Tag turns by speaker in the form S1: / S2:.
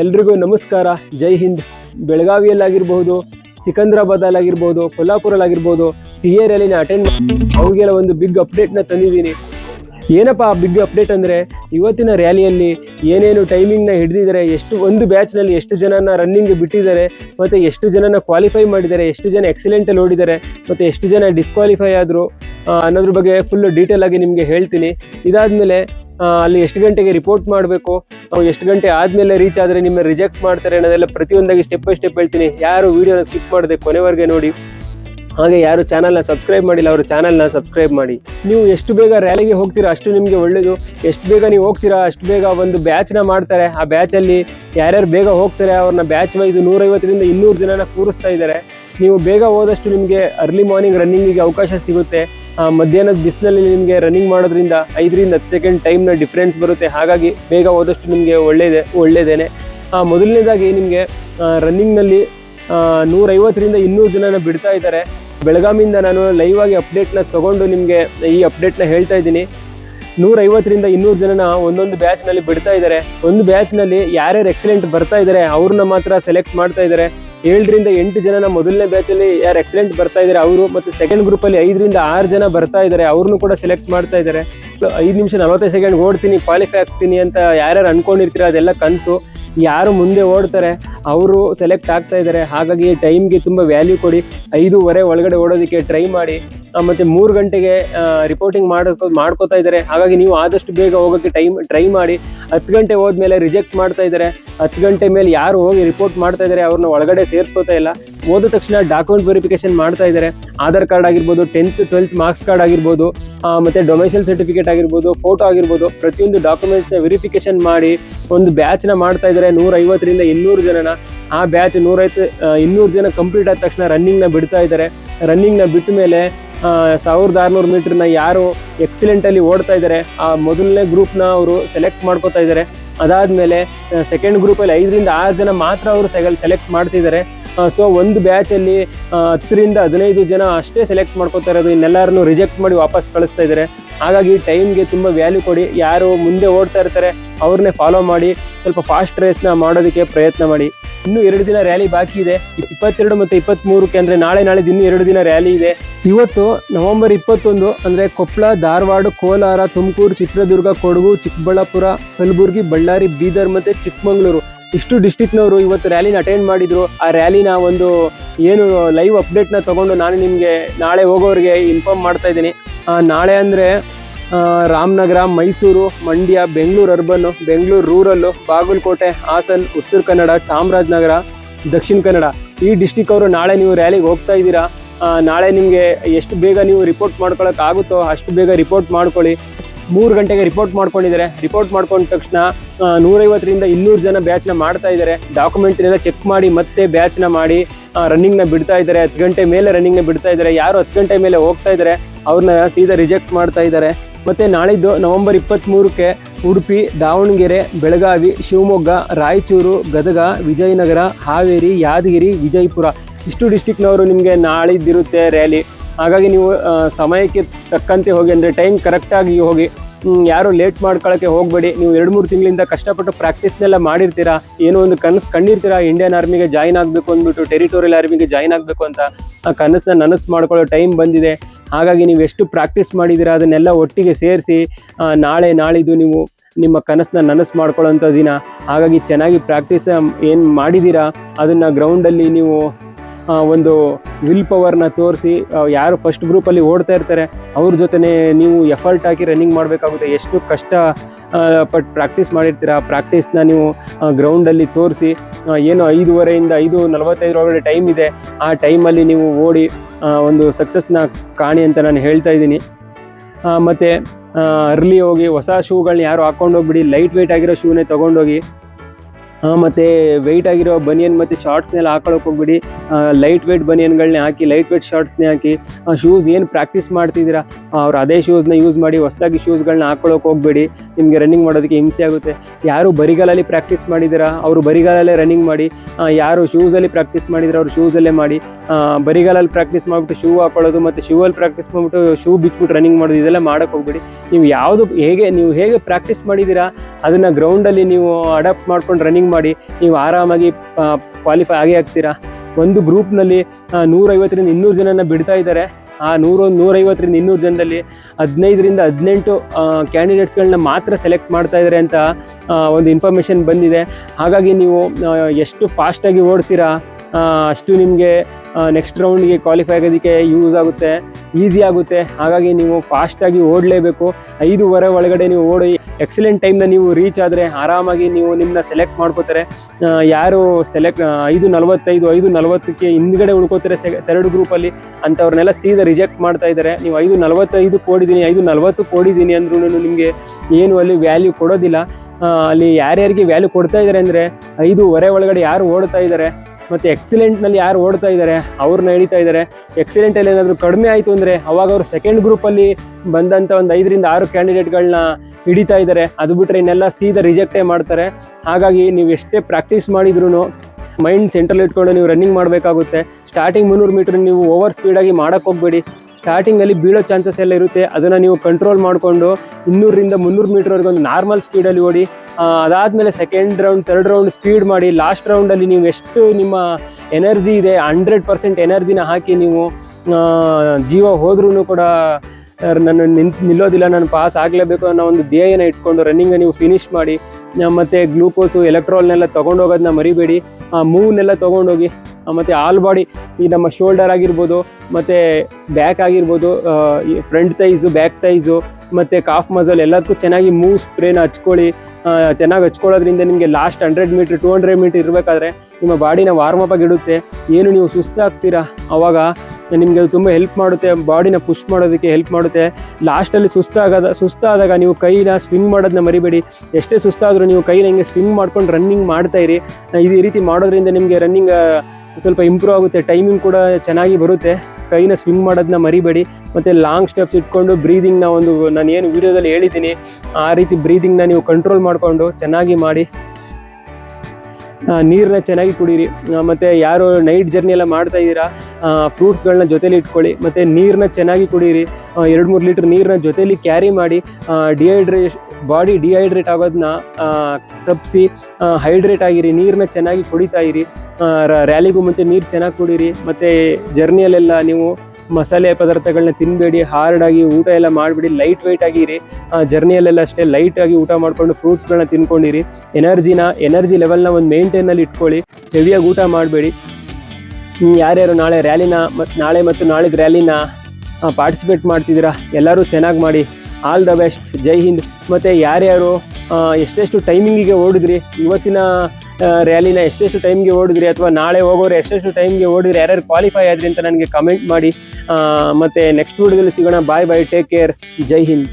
S1: ಎಲ್ರಿಗೂ ನಮಸ್ಕಾರ. ಜೈ ಹಿಂದ್. ಬೆಳಗಾವಿಯಲ್ಲಾಗಿರ್ಬಹುದು ಸಿಕಂದ್ರಾಬಾದಲ್ಲಾಗಿರ್ಬೋದು ಕೊಲ್ಲಾಪುರಲ್ಲಾಗಿರ್ಬೋದು ಟಿ ರ್ಯಾಲಿನ ಅಟೆಂಡ್ ಅವ್ರಿಗೆಲ್ಲ ಒಂದು ಬಿಗ್ ಅಪ್ಡೇಟ್ನ ತಂದಿದ್ದೀನಿ. ಏನಪ್ಪ ಆ ಬಿಗ್ ಅಪ್ಡೇಟ್ ಅಂದರೆ, ಇವತ್ತಿನ ರ್ಯಾಲಿಯಲ್ಲಿ ಏನೇನು ಟೈಮಿಂಗ್ನ ಹಿಡಿದಿದ್ದಾರೆ, ಎಷ್ಟು ಒಂದು ಬ್ಯಾಚ್ನಲ್ಲಿ ಎಷ್ಟು ಜನನ ರನ್ನಿಂಗ್ ಬಿಟ್ಟಿದ್ದಾರೆ, ಮತ್ತು ಎಷ್ಟು ಜನನ ಕ್ವಾಲಿಫೈ ಮಾಡಿದ್ದಾರೆ, ಎಷ್ಟು ಜನ ಎಕ್ಸಲೆಂಟಲ್ಲಿ ಓಡಿದ್ದಾರೆ, ಮತ್ತು ಎಷ್ಟು ಜನ ಡಿಸ್ಕ್ವಾಲಿಫೈ ಆದರು ಅನ್ನೋದ್ರ ಬಗ್ಗೆ ಫುಲ್ ಡೀಟೇಲ್ ಆಗಿ ನಿಮಗೆ ಹೇಳ್ತೀನಿ. ಇದಾದಮೇಲೆ ಅಲ್ಲಿ ಎಷ್ಟು ಗಂಟೆಗೆ ರಿಪೋರ್ಟ್ ಮಾಡಬೇಕು? ನಾವು ಎಷ್ಟು ಗಂಟೆ ಆದಮೇಲೆ ರೀಚ್ ಆದರೆ ನಿಮ್ಮ ರಿಜೆಕ್ಟ್ ಮಾಡ್ತಾರೆ ಅನ್ನೋದೆಲ್ಲ ಪ್ರತಿಯೊಂದಾಗಿ ಸ್ಟೆಪ್ ಬೈ ಸ್ಟೆಪ್ ಹೇಳ್ತೀನಿ. ಯಾರು ವೀಡಿಯೋನ ಸ್ಕಿಪ್ ಮಾಡಿದೆ ಕೊನೆವರೆಗೆ ನೋಡಿ. ಹಾಗೆ ಯಾರು ಚಾನಲ್ನ ಸಬ್ಸ್ಕ್ರೈಬ್ ಮಾಡಿಲ್ಲ, ಅವರು ಚಾನಲ್ನ ಸಬ್ಸ್ಕ್ರೈಬ್ ಮಾಡಿ. ನೀವು ಎಷ್ಟು ಬೇಗ ರ್ಯಾಲಿಗೆ ಹೋಗ್ತೀರಾ, ಅಷ್ಟು ನಿಮಗೆ ಒಳ್ಳೆಯದು ಎಷ್ಟು ಬೇಗ ನೀವು ಹೋಗ್ತೀರಾ, ಅಷ್ಟು ಬೇಗ ಒಂದು ಬ್ಯಾಚ್ನ ಮಾಡ್ತಾರೆ. ಆ ಬ್ಯಾಚಲ್ಲಿ ಯಾರ್ಯಾರು ಬೇಗ ಹೋಗ್ತಾರೆ, ಅವ್ರನ್ನ ಬ್ಯಾಚ್ ವೈಸ್ ನೂರೈವತ್ತರಿಂದ ಇನ್ನೂರು ಜನನ ಕೂರಿಸ್ತಾ ಇದ್ದಾರೆ. ನೀವು ಬೇಗ ಹೋದಷ್ಟು ನಿಮಗೆ ಅರ್ಲಿ ಮಾರ್ನಿಂಗ್ ರನ್ನಿಂಗಿಗೆ ಅವಕಾಶ ಸಿಗುತ್ತೆ. ಮಧ್ಯಾಹ್ನದ ಬಿಸಿಲಲ್ಲಿ ನಿಮಗೆ ರನ್ನಿಂಗ್ ಮಾಡೋದ್ರಿಂದ ಐದರಿಂದ ಹತ್ತು ಸೆಕೆಂಡ್ ಟೈಮ್ನ ಡಿಫ್ರೆನ್ಸ್ ಬರುತ್ತೆ. ಹಾಗಾಗಿ ಬೇಗ ಹೋದಷ್ಟು ನಿಮಗೆ ಒಳ್ಳೆಯದೇ ಒಳ್ಳೇದೇನೆ. ಆ, ಮೊದಲನೇದಾಗಿ ನಿಮಗೆ ರನ್ನಿಂಗ್ನಲ್ಲಿ ನೂರೈವತ್ತರಿಂದ ಇನ್ನೂರು ಜನನ ಬಿಡ್ತಾ ಇದ್ದಾರೆ. ಬೆಳಗಾಮಿಂದ ನಾನು ಲೈವ್ ಆಗಿ ಅಪ್ಡೇಟ್ನ ತೊಗೊಂಡು ನಿಮಗೆ ಈ ಅಪ್ಡೇಟ್ನ ಹೇಳ್ತಾ ಇದ್ದೀನಿ. ನೂರೈವತ್ತರಿಂದ ಇನ್ನೂರು ಜನನ ಒಂದೊಂದು ಬ್ಯಾಚ್ನಲ್ಲಿ ಬಿಡ್ತಾ ಇದ್ದಾರೆ. ಒಂದು ಬ್ಯಾಚ್ನಲ್ಲಿ ಯಾರ್ಯಾರು ಎಕ್ಸಲೆಂಟ್ ಬರ್ತಾ ಇದ್ದಾರೆ ಅವ್ರನ್ನ ಮಾತ್ರ ಸೆಲೆಕ್ಟ್ ಮಾಡ್ತಾ ಇದ್ದಾರೆ. ಏಳರಿಂದ ಎಂಟು ಜನ ಮೊದಲನೇ ಬ್ಯಾಚಲ್ಲಿ ಯಾರು ಎಕ್ಸಲೆಂಟ್ ಬರ್ತಾ ಇದ್ದಾರೆ ಅವರು ಮತ್ತು ಸೆಕೆಂಡ್ ಗ್ರೂಪಲ್ಲಿ ಐದರಿಂದ ಆರು ಜನ ಬರ್ತಾ ಇದ್ದಾರೆ ಅವ್ರನ್ನು ಕೂಡ ಸೆಲೆಕ್ಟ್ ಮಾಡ್ತಾ ಇದ್ದಾರೆ ಐದು ನಿಮಿಷ ನಲವತ್ತೈದು ಸೆಕೆಂಡ್ ಓಡ್ತೀನಿ ಕ್ವಾಲಿಫೈ ಆಗ್ತೀನಿ ಅಂತ ಯಾರ್ಯಾರು ಅನ್ಕೊಂಡಿರ್ತೀರ ಅದೆಲ್ಲ ಕನಸು. ಯಾರು ಮುಂದೆ ಓಡ್ತಾರೆ ಅವರು ಸೆಲೆಕ್ಟ್ ಆಗ್ತಾ ಇದ್ದಾರೆ. ಹಾಗಾಗಿ ಟೈಮ್ಗೆ ತುಂಬ ವ್ಯಾಲ್ಯೂ ಕೊಡಿ. ಐದೂವರೆ ಒಳಗಡೆ ಓಡೋದಕ್ಕೆ ಟ್ರೈ ಮಾಡಿ. ಮತ್ತು ಮೂರು ಗಂಟೆಗೆ ರಿಪೋರ್ಟಿಂಗ್ ಮಾಡ್ಕೊ ಮಾಡ್ಕೋತಾ ಇದ್ದಾರೆ. ಹಾಗಾಗಿ ನೀವು ಆದಷ್ಟು ಬೇಗ ಹೋಗೋಕ್ಕೆ ಟೈಮ್ ಟ್ರೈ ಮಾಡಿ. ಹತ್ತು ಗಂಟೆ ಹೋದ್ಮೇಲೆ ರಿಜೆಕ್ಟ್ ಮಾಡ್ತಾ ಇದ್ದಾರೆ. ಹತ್ತು ಗಂಟೆ ಮೇಲೆ ಯಾರು ಹೋಗಿ ರಿಪೋರ್ಟ್ ಮಾಡ್ತಾ ಇದ್ದಾರೆ ಅವ್ರನ್ನ ಒಳಗಡೆ ಸೇರಿಸ್ಕೋತಾ ಇಲ್ಲ. ಹೋದ ತಕ್ಷಣ ಡಾಕ್ಯುಮೆಂಟ್ ವೆರಿಫಿಕೇಶನ್ ಮಾಡ್ತಾ ಇದ್ದಾರೆ. ಆಧಾರ್ ಕಾರ್ಡ್ ಆಗಿರ್ಬೋದು ಟೆಂತ್ ಟ್ವೆಲ್ತ್ ಮಾರ್ಕ್ಸ್ ಕಾರ್ಡ್ ಆಗಿರ್ಬೋದು ಮತ್ತು ಡೊಮೆಷಲ್ ಸರ್ಟಿಫಿಕೇಟ್ ಆಗಿರ್ಬೋದು ಫೋಟೋ ಆಗಿರ್ಬೋದು, ಪ್ರತಿಯೊಂದು ಡಾಕ್ಯುಮೆಂಟ್ಸ್ನ ವೆರಿಫಿಕೇಶನ್ ಮಾಡಿ, ಒಂದು ಬ್ಯಾಚ್ನ ಮಾಡ್ತಾ ಇದ್ದಾರೆ. ನೂರೈವತ್ತರಿಂದ ಇನ್ನೂರು ಜನನ. ಆ ಬ್ಯಾಚ್ ನೂರೈವತ್ತು ಇನ್ನೂರು ಜನ ಕಂಪ್ಲೀಟ್ ಆದ ತಕ್ಷಣ ರನ್ನಿಂಗ್ನ ಬಿಡ್ತಾ ಇದ್ದಾರೆ ರನ್ನಿಂಗ್ನ ಬಿಟ್ಟ ಮೇಲೆ ಸಾವಿರದ ಆರುನೂರು ಮೀಟ್ರನ್ನ ಯಾರು ಎಕ್ಸಿಲೆಂಟಲ್ಲಿ ಓಡ್ತಾ ಇದ್ದಾರೆ ಆ ಮೊದಲನೇ ಗ್ರೂಪ್ನ ಅವರು ಸೆಲೆಕ್ಟ್ ಮಾಡ್ಕೋತಾ ಇದ್ದಾರೆ ಅದಾದಮೇಲೆ ಸೆಕೆಂಡ್ ಗ್ರೂಪಲ್ಲಿ ಐದರಿಂದ ಆರು ಜನ ಮಾತ್ರ ಅವರು ಸೆಲೆಕ್ಟ್ ಮಾಡ್ತಿದ್ದಾರೆ ಸೊ ಒಂದು ಬ್ಯಾಚಲ್ಲಿ ಹತ್ತರಿಂದ ಹದಿನೈದು ಜನ ಅಷ್ಟೇ ಸೆಲೆಕ್ಟ್ ಮಾಡ್ಕೋತಾ ಇರೋದು. ಇನ್ನೆಲ್ಲರನ್ನು ರಿಜೆಕ್ಟ್ ಮಾಡಿ ವಾಪಸ್ ಕಳಿಸ್ತಾ ಇದ್ದಾರೆ. ಹಾಗಾಗಿ ಟೈಮ್ಗೆ ತುಂಬ ವ್ಯಾಲ್ಯೂ ಕೊಡಿ. ಯಾರು ಮುಂದೆ ಓಡ್ತಾ ಇರ್ತಾರೆ, ಅವ್ರನ್ನೇ ಫಾಲೋ ಮಾಡಿ, ಸ್ವಲ್ಪ ಫಾಸ್ಟ್ ರೇಸ್ನ ಮಾಡೋದಕ್ಕೆ ಪ್ರಯತ್ನ ಮಾಡಿ. ಇನ್ನೂ ಎರಡು ದಿನ ರ್ಯಾಲಿ ಬಾಕಿ ಇದೆ. ಇಪ್ಪತ್ತೆರಡು ಮತ್ತು ಇಪ್ಪತ್ತ್ಮೂರಕ್ಕೆ ಅಂದರೆ ನಾಳೆ ನಾಳೆ ಇನ್ನೂ ಎರಡು ದಿನ ರ್ಯಾಲಿ ಇದೆ. ಇವತ್ತು ನವೆಂಬರ್ ಇಪ್ಪತ್ತೊಂದು ಅಂದರೆ ಕೊಪ್ಪಳ ಧಾರವಾಡ, ಕೋಲಾರ, ತುಮಕೂರು, ಚಿತ್ರದುರ್ಗ, ಕೊಡಗು, ಚಿಕ್ಕಬಳ್ಳಾಪುರ, ಕಲಬುರಗಿ, ಬಳ್ಳಾರಿ, ಬೀದರ್ ಮತ್ತು ಚಿಕ್ಕಮಗಳೂರು. ಇಷ್ಟು ಡಿಸ್ಟಿಕ್ನವರು ಇವತ್ತು ರ್ಯಾಲಿನ ಅಟೆಂಡ್ ಮಾಡಿದ್ರು. ಆ ರ್ಯಾಲಿನ ಒಂದು ಏನು ಲೈವ್ ಅಪ್ಡೇಟ್ನ ತಗೊಂಡು ನಾನು ನಿಮಗೆ ನಾಳೆ ಹೋಗೋರಿಗೆ ಇನ್ಫಾರ್ಮ್ ಮಾಡ್ತಾ ಇದ್ದೀನಿ. ನಾಳೆ ಅಂದರೆ ರಾಮನಗರ, ಮೈಸೂರು, ಮಂಡ್ಯ, ಬೆಂಗಳೂರು ಅರ್ಬನ್ನು ಬೆಂಗಳೂರು ರೂರಲ್ಲು ಬಾಗಲಕೋಟೆ, ಹಾಸನ್, ಉತ್ತರ ಕನ್ನಡ, ಚಾಮರಾಜನಗರ, ದಕ್ಷಿಣ ಕನ್ನಡ ಈ ಡಿಸ್ಟಿಕ್ ಅವರು ನಾಳೆ ನೀವು ರ್ಯಾಲಿಗೆ ಹೋಗ್ತಾ ಇದ್ದೀರಾ. ನಾಳೆ ನಿಮಗೆ ಎಷ್ಟು ಬೇಗ ನೀವು ರಿಪೋರ್ಟ್ ಮಾಡ್ಕೊಳ್ಳೋಕ್ಕಾಗುತ್ತೋ ಅಷ್ಟು ಬೇಗ ರಿಪೋರ್ಟ್ ಮಾಡ್ಕೊಳ್ಳಿ. ಮೂರು ಗಂಟೆಗೆ ರಿಪೋರ್ಟ್ ಮಾಡ್ಕೊಂಡಿದ್ದಾರೆ. ರಿಪೋರ್ಟ್ ಮಾಡ್ಕೊಂಡ ತಕ್ಷಣ ನೂರೈವತ್ತರಿಂದ ಇನ್ನೂರು ಜನ ಬ್ಯಾಚ್ನ ಮಾಡ್ತಾ ಇದ್ದಾರೆ. ಡಾಕ್ಯುಮೆಂಟ್ನೆಲ್ಲ ಚೆಕ್ ಮಾಡಿ ಮತ್ತೆ ಬ್ಯಾಚ್ನ ಮಾಡಿ ರನ್ನಿಂಗ್ನ ಬಿಡ್ತಾ ಇದ್ದಾರೆ. ಹತ್ತು ಗಂಟೆ ಮೇಲೆ ರನ್ನಿಂಗ್ನ ಬಿಡ್ತಾ ಇದ್ದಾರೆ. ಯಾರು ಹತ್ತು ಗಂಟೆ ಮೇಲೆ ಹೋಗ್ತಾ ಇದ್ದಾರೆ, ಅವ್ರನ್ನ ಸೀದಾ ರಿಜೆಕ್ಟ್ ಮಾಡ್ತಾ ಇದ್ದಾರೆ. ಮತ್ತು ನಾಳಿದ್ದು ನವೆಂಬರ್ ಇಪ್ಪತ್ತ್ಮೂರಕ್ಕೆ ಉಡುಪಿ, ದಾವಣಗೆರೆ, ಬೆಳಗಾವಿ, ಶಿವಮೊಗ್ಗ, ರಾಯಚೂರು, ಗದಗ, ವಿಜಯನಗರ, ಹಾವೇರಿ, ಯಾದಗಿರಿ, ವಿಜಯಪುರ. ಇಷ್ಟು ಡಿಸ್ಟಿಕ್ನವರು ನಿಮಗೆ ನಾಳಿದ್ದಿರುತ್ತೆ ರ್ಯಾಲಿ ಹಾಗಾಗಿ ನೀವು ಸಮಯಕ್ಕೆ ತಕ್ಕಂತೆ ಹೋಗಿ, ಅಂದರೆ ಟೈಮ್ ಕರೆಕ್ಟಾಗಿ ಹೋಗಿ ಯಾರು ಲೇಟ್ ಮಾಡ್ಕೊಳ್ಳೋಕ್ಕೆ ಹೋಗಬೇಡಿ. ನೀವು ಎರಡು ಮೂರು ತಿಂಗಳಿಂದ ಕಷ್ಟಪಟ್ಟು ಪ್ರಾಕ್ಟೀಸ್ನೆಲ್ಲ ಮಾಡಿರ್ತೀರಾ? ಏನೋ ಒಂದು ಕನಸು ಕಂಡಿರ್ತೀರಾ? ಇಂಡಿಯನ್ ಆರ್ಮಿಗೆ ಜಾಯ್ನ್ ಆಗಬೇಕು ಅಂದ್ಬಿಟ್ಟು ಟೆರಿಟೋರಿಯಲ್ ಆರ್ಮಿಗೆ ಜಾಯ್ನ್ ಆಗಬೇಕು ಅಂತ, ಆ ಕನಸನ್ನ ನನಸು ಮಾಡ್ಕೊಳ್ಳೋ ಟೈಮ್ ಬಂದಿದೆ. ಹಾಗಾಗಿ ನೀವು ಎಷ್ಟು ಪ್ರಾಕ್ಟೀಸ್ ಮಾಡಿದ್ದೀರಾ ಅದನ್ನೆಲ್ಲ ಒಟ್ಟಿಗೆ ಸೇರಿಸಿ ನಾಳೆ, ನಾಳಿದ್ದು ನೀವು ನಿಮ್ಮ ಕನಸನ್ನ ನನಸು ಮಾಡ್ಕೊಳ್ಳೋಂಥ ದಿನ. ಹಾಗಾಗಿ ಚೆನ್ನಾಗಿ ಪ್ರಾಕ್ಟೀಸ್ ಏನು ಮಾಡಿದ್ದೀರಾ ಅದನ್ನು ಗ್ರೌಂಡಲ್ಲಿ ನೀವು ಒಂದು ವಿಲ್ ಪವರ್ನ ತೋರಿಸಿ ಯಾರು ಫಸ್ಟ್ ಗ್ರೂಪಲ್ಲಿ ಓಡ್ತಾ ಇರ್ತಾರೆ, ಅವ್ರ ಜೊತೆನೇ ನೀವು ಎಫರ್ಟ್ ಹಾಕಿ ರನ್ನಿಂಗ್ ಮಾಡಬೇಕಾಗುತ್ತೆ. ಎಷ್ಟು ಕಷ್ಟ ಪಟ್ ಪ್ರಾಕ್ಟೀಸ್ ಮಾಡಿರ್ತೀರ? ಪ್ರಾಕ್ಟೀಸ್ನ ನೀವು ಗ್ರೌಂಡಲ್ಲಿ ತೋರಿಸಿ ಏನು ಐದೂವರೆಯಿಂದ ಐದು ನಲವತ್ತೈದರೊಳಗಡೆ ಟೈಮ್ ಇದೆ. ಆ ಟೈಮಲ್ಲಿ ನೀವು ಓಡಿ ಒಂದು ಸಕ್ಸಸ್ನ ಕಾಣಿ ಅಂತ ನಾನು ಹೇಳ್ತಾ ಇದ್ದೀನಿ. ಮತ್ತು ಅರ್ಲಿ ಹೋಗಿ ಹೊಸ ಶೂಗಳನ್ನ ಯಾರು ಹಾಕ್ಕೊಂಡು ಹೋಗ್ಬಿಡಿ ಲೈಟ್ ವೆಯ್ಟ್ ಆಗಿರೋ ಶೂನೇ ತೊಗೊಂಡೋಗಿ ಮತ್ತು ವೆಯ್ಟ್ ಆಗಿರೋ ಬನಿಯನ್ ಮತ್ತು ಶಾರ್ಟ್ಸ್ನೆಲ್ಲ ಹಾಕೊಳಕ್ಕೆ ಹೋಗ್ಬಿಡಿ. ಲೈಟ್ ವೆಯ್ಟ್ ಬನಿಯನ್ಗಳನ್ನೇ ಹಾಕಿ ಲೈಟ್ ವೆಯ್ಟ್ ಶಾರ್ಟ್ಸ್ನೇ ಹಾಕಿ ಶೂಸ್ ಏನು ಪ್ರಾಕ್ಟೀಸ್ ಮಾಡ್ತಿದ್ದೀರಾ? ಅವ್ರು ಅದೇ ಶೂಸ್ನ ಯೂಸ್ ಮಾಡಿ ಹೊಸದಾಗಿ ಶೂಸ್ಗಳನ್ನ ಹಾಕೊಳಕ್ಕೆ ಹೋಗ್ಬೇಡಿ. ನಿಮಗೆ ರನ್ನಿಂಗ್ ಮಾಡೋದಕ್ಕೆ ಹಿಂಸೆ ಆಗುತ್ತೆ. ಯಾರು ಬರಿಗಾಲಲ್ಲಿ ಪ್ರಾಕ್ಟೀಸ್ ಮಾಡಿದ್ದೀರಾ ಅವರು ಬರಿಗಾಲಲ್ಲೇ ರನ್ನಿಂಗ್ ಮಾಡಿ ಯಾರು ಶೂಸಲ್ಲಿ ಪ್ರಾಕ್ಟೀಸ್ ಮಾಡಿದ್ರೆ ಅವರು ಶೂಸಲ್ಲೇ ಮಾಡಿ ಬರಿಗಾಲಲ್ಲಿ ಪ್ರಾಕ್ಟೀಸ್ ಮಾಡಿಬಿಟ್ಟು ಶೂ ಹಾಕೊಳ್ಳೋದು ಮತ್ತು ಶೂವಲ್ಲಿ ಪ್ರಾಕ್ಟೀಸ್ ಮಾಡಿಬಿಟ್ಟು ಶೂ ಬಿಟ್ಬಿಟ್ಟು ರನ್ನಿಂಗ್ ಮಾಡೋದು, ಇದೆಲ್ಲ ಮಾಡೋಕ್ಕೆ ಹೋಗ್ಬೇಡಿ. ನೀವು ಯಾವುದು ಹೇಗೆ, ನೀವು ಹೇಗೆ ಪ್ರಾಕ್ಟೀಸ್ ಮಾಡಿದ್ದೀರಾ ಅದನ್ನು ಗ್ರೌಂಡಲ್ಲಿ ನೀವು ಅಡಾಪ್ಟ್ ಮಾಡ್ಕೊಂಡು ರನ್ನಿಂಗ್ ಮಾಡಿ, ನೀವು ಆರಾಮಾಗಿ ಕ್ವಾಲಿಫೈ ಆಗೇ ಆಗ್ತೀರಾ ಒಂದು ಗ್ರೂಪ್ನಲ್ಲಿ ನೂರೈವತ್ತರಿಂದ ಇನ್ನೂರು ಜನನ ಬಿಡ್ತಾ ಇದ್ದಾರೆ. ಆ ನೂರು, ನೂರೈವತ್ತರಿಂದ ಇನ್ನೂರು ಜನದಲ್ಲಿ ಹದಿನೈದರಿಂದ ಹದಿನೆಂಟು ಕ್ಯಾಂಡಿಡೇಟ್ಸ್ಗಳನ್ನ ಮಾತ್ರ ಸೆಲೆಕ್ಟ್ ಮಾಡ್ತಾ ಇದ್ದಾರೆ ಅಂತ ಒಂದು ಇನ್ಫಾರ್ಮೇಷನ್ ಬಂದಿದೆ. ಹಾಗಾಗಿ ನೀವು ಎಷ್ಟು ಫಾಸ್ಟಾಗಿ ಓಡ್ತೀರಾ ಅಷ್ಟು ನಿಮಗೆ ನೆಕ್ಸ್ಟ್ ರೌಂಡ್ಗೆ ಕ್ವಾಲಿಫೈ ಆಗೋದಕ್ಕೆ ಯೂಸ್ ಆಗುತ್ತೆ ಈಸಿ ಆಗುತ್ತೆ. ಹಾಗಾಗಿ ನೀವು ಫಾಸ್ಟಾಗಿ ಓಡಲೇಬೇಕು. ಐದೂವರೆ ಒಳಗಡೆ ನೀವು ಓಡಿ ಎಕ್ಸಲೆಂಟ್ ಟೈಮ್ನ ನೀವು ರೀಚ್ ಆದರೆ ಆರಾಮಾಗಿ ನೀವು ನಿಮ್ಮನ್ನ ಸೆಲೆಕ್ಟ್ ಮಾಡ್ಕೋತಾರೆ. ಯಾರು ಸೆಲೆಕ್ಟ್ ಐದು ನಲವತ್ತೈದು, ಐದು ನಲವತ್ತಕ್ಕೆ ಹಿಂದ್ಗಡೆ ಉಳ್ಕೋತಾರೆ ಸೆ ಥರ್ಡ್ ಗ್ರೂಪಲ್ಲಿ ಅಂಥವ್ರನ್ನೆಲ್ಲ ಸೀದಾ ರಿಜೆಕ್ಟ್ ಮಾಡ್ತಾ ಇದ್ದಾರೆ. ನೀವು ಐದು ನಲವತ್ತೈದು ಓಡಿದ್ದೀನಿ ಐದು ನಲವತ್ತು ಓಡಿದ್ದೀನಿ ಅಂದ್ರೂ ನಿಮಗೆ ಏನು ಅಲ್ಲಿ ವ್ಯಾಲ್ಯೂ ಕೊಡೋದಿಲ್ಲ. ಅಲ್ಲಿ ಯಾರ್ಯಾರಿಗೆ ವ್ಯಾಲ್ಯೂ ಕೊಡ್ತಾ ಇದ್ದಾರೆ ಅಂದರೆ, ಐದೂವರೆ ಒಳಗಡೆ ಯಾರು ಓಡ್ತಾ ಇದ್ದಾರೆ ಮತ್ತು ಎಕ್ಸಿಲೆಂಟ್ನಲ್ಲಿ ಯಾರು ಓಡ್ತಾ ಇದ್ದಾರೆ ಅವ್ರನ್ನ ಹಿಡಿತಾ ಇದ್ದಾರೆ. ಎಕ್ಸಿಲೆಂಟಲ್ಲಿ ಏನಾದರೂ ಕಡಿಮೆ ಆಯಿತು ಅಂದರೆ ಅವಾಗ ಅವರು ಸೆಕೆಂಡ್ ಗ್ರೂಪಲ್ಲಿ ಬಂದಂಥ ಒಂದು ಐದರಿಂದ ಆರು ಕ್ಯಾಂಡಿಡೇಟ್ಗಳನ್ನ ಹಿಡಿತಾ ಇದ್ದಾರೆ. ಅದು ಬಿಟ್ಟರೆ ಇನ್ನೆಲ್ಲ ಸೀದಾ ರಿಜೆಕ್ಟೇ ಮಾಡ್ತಾರೆ. ಹಾಗಾಗಿ ನೀವು ಎಷ್ಟೇ ಪ್ರಾಕ್ಟೀಸ್ ಮಾಡಿದ್ರು ಮೈಂಡ್ ಸೆಂಟ್ರಲ್ಲಿ ಇಟ್ಕೊಂಡು ನೀವು ರನ್ನಿಂಗ್ ಮಾಡಬೇಕಾಗುತ್ತೆ. ಸ್ಟಾರ್ಟಿಂಗ್ ಮುನ್ನೂರು ಮೀಟ್ರ್ ನೀವು ಓವರ್ ಸ್ಪೀಡಾಗಿ ಮಾಡೋಕ್ಕೆ ಹೋಗ್ಬೇಡಿ. ಸ್ಟಾರ್ಟಿಂಗಲ್ಲಿ ಬೀಳೋ ಚಾನ್ಸಸ್ ಎಲ್ಲ ಇರುತ್ತೆ. ಅದನ್ನು ನೀವು ಕಂಟ್ರೋಲ್ ಮಾಡಿಕೊಂಡು ಇನ್ನೂರರಿಂದ ಮುನ್ನೂರು ಮೀಟ್ರ್ವರೆಗೆ ಒಂದು ನಾರ್ಮಲ್ ಸ್ಪೀಡಲ್ಲಿ ಓಡಿ ಅದಾದಮೇಲೆ second round third round speed ಮಾಡಿ ಲಾಸ್ಟ್ ರೌಂಡಲ್ಲಿ ನೀವು ಎಷ್ಟು ನಿಮ್ಮ ಎನರ್ಜಿ ಇದೆ ಹಂಡ್ರೆಡ್ ಪರ್ಸೆಂಟ್ ಎನರ್ಜಿನ ಹಾಕಿ ನೀವು ಜೀವ ಹೋದ್ರೂ ಕೂಡ ನಾನು ನಿಂತು ನಿಲ್ಲೋದಿಲ್ಲ, ನಾನು ಪಾಸ್ ಆಗಲೇಬೇಕು ಅನ್ನೋ ಒಂದು ಧ್ಯೇಯನ ಇಟ್ಕೊಂಡು ರನ್ನಿಂಗ್ ನೀವು ಫಿನಿಶ್ ಮಾಡಿ ಮತ್ತು ಗ್ಲೂಕೋಸು ಎಲೆಕ್ಟ್ರಾಲ್ನೆಲ್ಲ ತೊಗೊಂಡೋಗೋದನ್ನ ಮರಿಬೇಡಿ. ಆ, ಮೂವ್ನೆಲ್ಲ ತೊಗೊಂಡೋಗಿ ಮತ್ತೆ ಆಲ್ ಬಾಡಿ ಈ ನಮ್ಮ ಶೋಲ್ಡರ್ ಆಗಿರ್ಬೋದು, ಮತ್ತು ಬ್ಯಾಕ್ ಆಗಿರ್ಬೋದು ಫ್ರಂಟ್ ತೈಸು ಬ್ಯಾಕ್ ತೈಸು ಮತ್ತು ಕಾಫ್ ಮಸಲ್ ಎಲ್ಲದಕ್ಕೂ ಚೆನ್ನಾಗಿ ಮೂವ್ ಸ್ಪ್ರೇನ ಹಚ್ಕೊಳ್ಳಿ. ಚೆನ್ನಾಗಿ ಹಚ್ಕೊಳ್ಳೋದ್ರಿಂದ ನಿಮಗೆ last hundred metre two hundred metre ಇರಬೇಕಾದ್ರೆ ನಿಮ್ಮ ಬಾಡಿನ ವಾರ್ಮ್ ಆಗಿ ಇಡುತ್ತೆ. ಏನು ನೀವು ಸುಸ್ತಾಗ್ತೀರಾ? ಆವಾಗ ನಿಮಗೆ ಅದು ತುಂಬ ಹೆಲ್ಪ್ ಮಾಡುತ್ತೆ, ಬಾಡಿನ ಪುಷ್ ಮಾಡೋದಕ್ಕೆ ಹೆಲ್ಪ್ ಮಾಡುತ್ತೆ. ಲಾಸ್ಟಲ್ಲಿ ಸುಸ್ತಾಗದ, ಸುಸ್ತಾದಾಗ ನೀವು ಕೈನ ಸ್ವಿಂಗ್ ಮಾಡೋದನ್ನ ಮರಿಬೇಡಿ. ಎಷ್ಟೇ ಸುಸ್ತಾದರೂ ನೀವು ಕೈನ ಹಿಂಗೆ ಸ್ವಿಂಗ್ ಮಾಡ್ಕೊಂಡು ರನ್ನಿಂಗ್ ಮಾಡ್ತಾಯಿರಿ ಇದೇ ರೀತಿ ಮಾಡೋದ್ರಿಂದ ನಿಮಗೆ ರನ್ನಿಂಗ್ ಸ್ವಲ್ಪ ಇಂಪ್ರೂವ್ ಆಗುತ್ತೆ. ಟೈಮಿಂಗ್ ಕೂಡ ಚೆನ್ನಾಗಿ ಬರುತ್ತೆ. ಕೈನ ಸ್ವಿಂಗ್ ಮಾಡೋದನ್ನ ಮರಿಬೇಡಿ. ಮತ್ತು ಲಾಂಗ್ ಸ್ಟೆಪ್ಸ್ ಇಟ್ಕೊಂಡು ಬ್ರೀದಿಂಗ್ನ ಒಂದು ನಾನು ಏನು ವೀಡಿಯೋದಲ್ಲಿ ಹೇಳಿದ್ದೀನಿ, ಆ ರೀತಿ ಬ್ರೀದಿಂಗ್ನ ನೀವು ಕಂಟ್ರೋಲ್ ಮಾಡಿಕೊಂಡು ಚೆನ್ನಾಗಿ ಮಾಡಿ. ನೀರನ್ನ ಚೆನ್ನಾಗಿ ಕುಡೀರಿ. ಮತ್ತು ಯಾರು ನೈಟ್ ಜರ್ನಿ ಎಲ್ಲ ಮಾಡ್ತಾ ಇದ್ದೀರಾ ಫ್ರೂಟ್ಸ್ಗಳನ್ನ ಜೊತೇಲಿ ಇಟ್ಕೊಳ್ಳಿ, ಮತ್ತು ನೀರನ್ನ ಚೆನ್ನಾಗಿ ಕುಡೀರಿ. ಎರಡು ಮೂರು ಲೀಟ್ರ್ ನೀರನ್ನ ಜೊತೇಲಿ ಕ್ಯಾರಿ ಮಾಡಿ ಡಿಹೈಡ್ರೇಷ್ ಬಾಡಿ ಡಿಹೈಡ್ರೇಟ್ ಆಗೋದನ್ನ ತಪ್ಪಿಸಿ ಹೈಡ್ರೇಟ್ ಆಗಿರಿ ನೀರನ್ನ ಚೆನ್ನಾಗಿ ಕುಡಿತಾ ಇರಿ. ರ್ಯಾಲಿಗೂ ಮುಂಚೆ ನೀರು ಚೆನ್ನಾಗಿ ಕುಡೀರಿ, ಮತ್ತು ಜರ್ನಿಯಲ್ಲೆಲ್ಲ ನೀವು ಮಸಾಲೆ ಪದಾರ್ಥಗಳನ್ನ ತಿನ್ನಬೇಡಿ ಹಾರ್ಡಾಗಿ ಊಟ ಎಲ್ಲ ಮಾಡಿಬಿಡಿ ಲೈಟ್ ವೆಯ್ಟ್ ಆಗಿರಿ ಜರ್ನಿಯಲ್ಲೆಲ್ಲ ಅಷ್ಟೇ ಲೈಟಾಗಿ ಊಟ ಮಾಡಿಕೊಂಡು ಫ್ರೂಟ್ಸ್ಗಳನ್ನ ತಿನ್ಕೊಂಡಿರಿ. ಎನರ್ಜಿನ ಎನರ್ಜಿ ಲೆವೆಲ್ನ ಒಂದು ಮೇಂಟೈನಲ್ಲಿ ಇಟ್ಕೊಳ್ಳಿ. ಹೆವಿಯಾಗಿ ಊಟ ಮಾಡಬೇಡಿ. ಯಾರ್ಯಾರು ನಾಳೆ ರ್ಯಾಲಿನ ಮತ್ತು ನಾಳೆ ಮತ್ತು ನಾಳೆದು ರ್ಯಾಲಿನ ಪಾರ್ಟಿಸಿಪೇಟ್ ಮಾಡ್ತಿದ್ದೀರಾ, ಎಲ್ಲರೂ ಚೆನ್ನಾಗಿ ಮಾಡಿ. ಆಲ್ ದ ಬೆಸ್ಟ್ ಜೈ ಹಿಂದ್. ಮತ್ತು ಯಾರ್ಯಾರು ಎಷ್ಟೆಷ್ಟು ಟೈಮಿಂಗಿಗೆ ಓಡಿದ್ರಿ, ಇವತ್ತಿನ ರ್ಯಾಲಿನ ಎಷ್ಟೆಷ್ಟು ಟೈಮ್ಗೆ ಓಡಿದ್ರಿ, ಅಥವಾ ನಾಳೆ ಹೋಗೋರು ಎಷ್ಟೆಷ್ಟು ಟೈಮ್ಗೆ ಓಡಿದ್ರಿ, ಯಾರ್ಯಾರು ಕ್ವಾಲಿಫೈ ಆದ್ರಿ ಅಂತ ನನಗೆ ಕಮೆಂಟ್ ಮಾಡಿ. ಮತ್ತೆ ನೆಕ್ಸ್ಟ್ ವಿಡಿಯೋದಲ್ಲಿ ಸಿಗೋಣ. ಬಾಯ್ ಬಾಯ್ ಟೇಕ್ ಕೇರ್ ಜೈ ಹಿಂದ್.